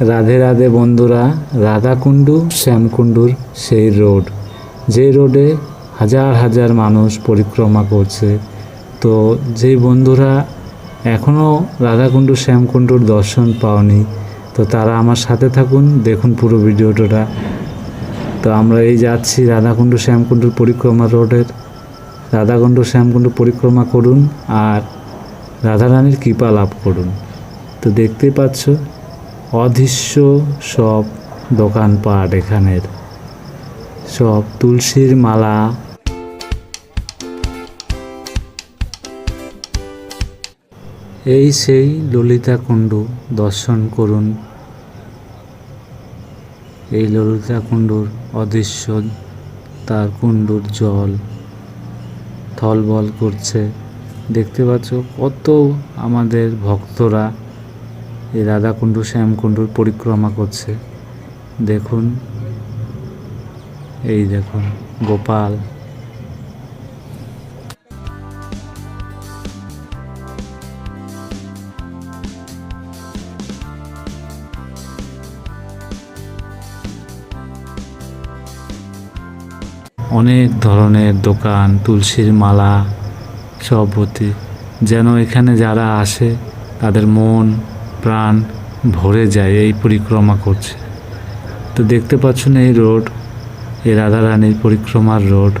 রাধে রাধে বন্ধুরা, রাধাকুণ্ডু, শ্যামকুণ্ডুর সেই রোড। যে রোডে হাজার হাজার মানুষ পরিক্রমা করছে। তো যেই বন্ধুরা এখনও রাধাকুণ্ডু, শ্যামকুণ্ডুর দর্শন পাওনি, তো তারা আমার সাথে থাকুন, দেখুন পুরো ভিডিওটা। তো আমরা এই যাচ্ছি রাধাকুণ্ডু, শ্যামকুণ্ডুর পরিক্রমা রোডের। রাধাকুণ্ডু, শ্যামকুণ্ডু পরিক্রমা করুন আর রাধারানীর কৃপা লাভ করুন। তো দেখতেই পাচ্ছ অদৃশ্য সব দোকানপাট এখানের। সব তুলসীর মালা। এই সেই ললিতা কুণ্ডু দর্শন করুন। এই ললিতা কুণ্ডুর অদৃশ্য তার কুণ্ডুর জল থলবল করছে। দেখতে পাচ্ছ কত আমাদের ভক্তরা এই রাধাকুণ্ডু, শ্যামকুণ্ডুর পরিক্রমা করছে। দেখুন। এই দেখুন, গোপাল। অনেক ধরনের দোকান, তুলসীর মালা সবতি যেন এখানে যারা আসে, তাদের মন প্রাণ ভরে যায়, এই পরিক্রমা করছে। তো দেখতে পাচ্ছ না এই রোড? এই রাধারানীর পরিক্রমার রোড।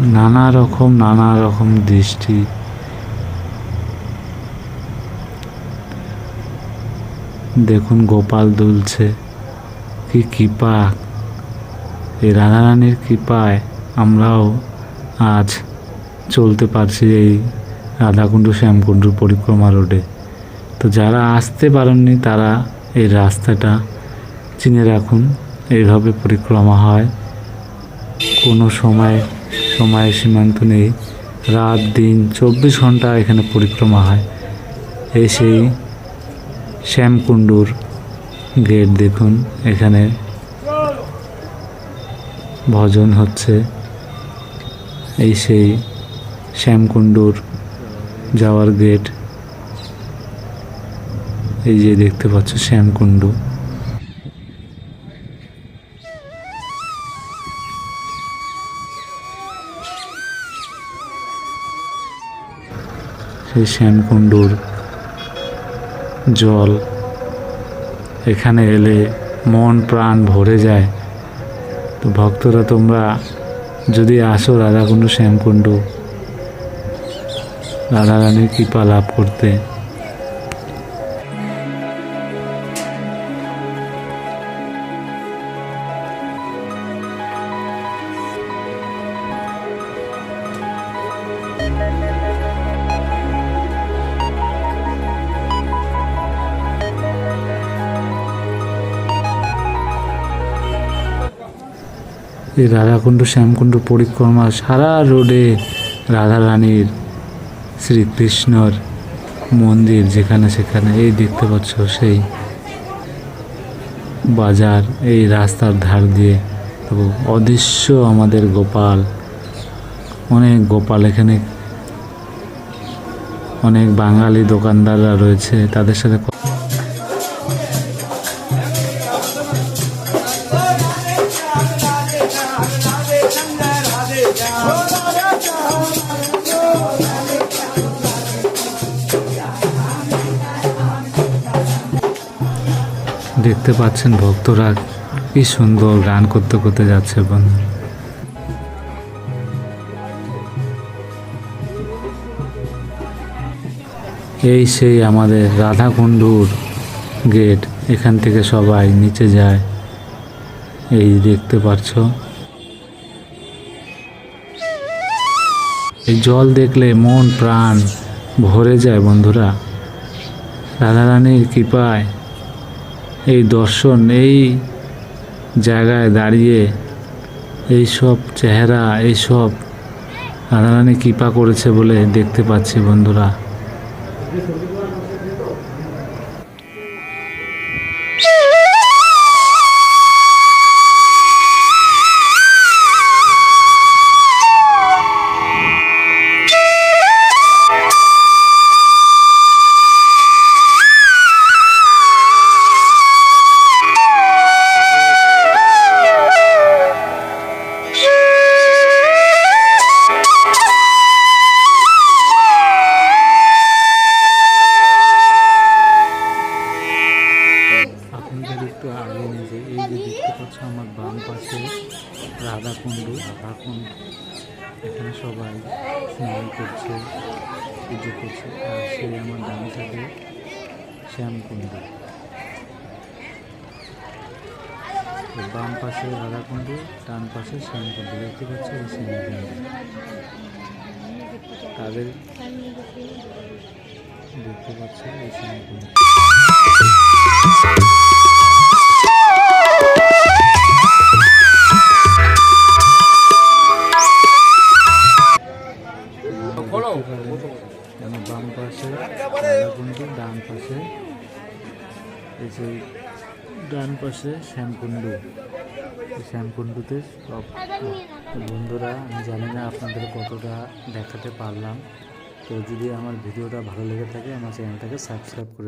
নানা রকম নানা রকম দৃষ্টি। দেখুন গোপাল দুলছে। কি কৃপা। এই রাধারানীর কৃপায় আমরাও আজ চলতে পারছি এই রাধাকুণ্ডু শ্যামকুণ্ডুর পরিক্রমা রোডে। তো যারা আসতে পারেননি, তারা এই রাস্তাটা চিনে রাখুন। এইভাবে পরিক্রমা হয়। কোনো সময় সময় সীমান্ত নেই। রাত, দিন, চব্বিশ ঘণ্টা এখানে পরিক্রমা হয়। এই সেই শ্যামকুণ্ডুর গেট দেখুন। এখানে ভজন হচ্ছে। এই সেই শ্যামকুণ্ডুর যাওয়ার গেট। এই যে দেখতে পাচ্ছ শ্যামকুণ্ডু। সেই শ্যামকুণ্ডুর জল এখানে এলে মন প্রাণ ভরে যায়। তো ভক্তরা তোমরা যদি আসো রাধাকুণ্ড শ্যামকুণ্ড, রাধারানীর কৃপা লাভ করতে। এই রাধাকুণ্ড, শ্যামকুণ্ড, পরিক্রমা সারা রোডে রাধারানীর শ্রীকৃষ্ণর মন্দির যেখানে সেখানে। এই দেখতে পাচ্ছ সেই বাজার, এই রাস্তার ধার দিয়ে। অদৃশ্য আমাদের গোপাল। অনেক গোপাল এখানে। অনেক বাঙালি দোকানদাররা রয়েছে, তাদের সাথে দেখতে পাচ্ছেন ভক্তরা কি সুন্দর গান করতে করতে যাচ্ছে বন্ধু এই সেই আমাদের রাধাকুণ্ডুর গেট, এখান থেকে সবাই নিচে যায়। এই দেখতে পাচ্ছ। এই জল দেখলে মন প্রাণ ভরে যায় বন্ধুরা। রাধারানীর কৃপায় এই দর্শন, এই জায়গায় দাঁড়িয়ে এই সব চেহারা এইসব রাধারানী কৃপা করেছে বলে দেখতে পাচ্ছি বন্ধুরা। পাচ্ছ আমার বাম পাশে রাধাকুণ্ড রাধাকুণ্ড এখানে সবাই স্নান করছে, পুজো করছে। আর সেই আমার ডান সাইডে শ্যামকুণ্ড তো বাম পাশে রাধাকুণ্ড ডান পাশে শ্যামকুণ্ড দেখতে পাচ্ছ শ্যামকুণ্ড তাদের দেখতে পাচ্ছ এই শ্যামকুণ্ড ডান পাশে শ্যামকুণ্ডু। শ্যামকুণ্ডুতে সব বন্ধুরা, আমি জানি না আপনাদের কতটা দেখাতে পারলাম। তো যদি আমার ভিডিওটা ভালো লেগে থাকে, আমার চ্যানেলটাকে সাবস্ক্রাইব করে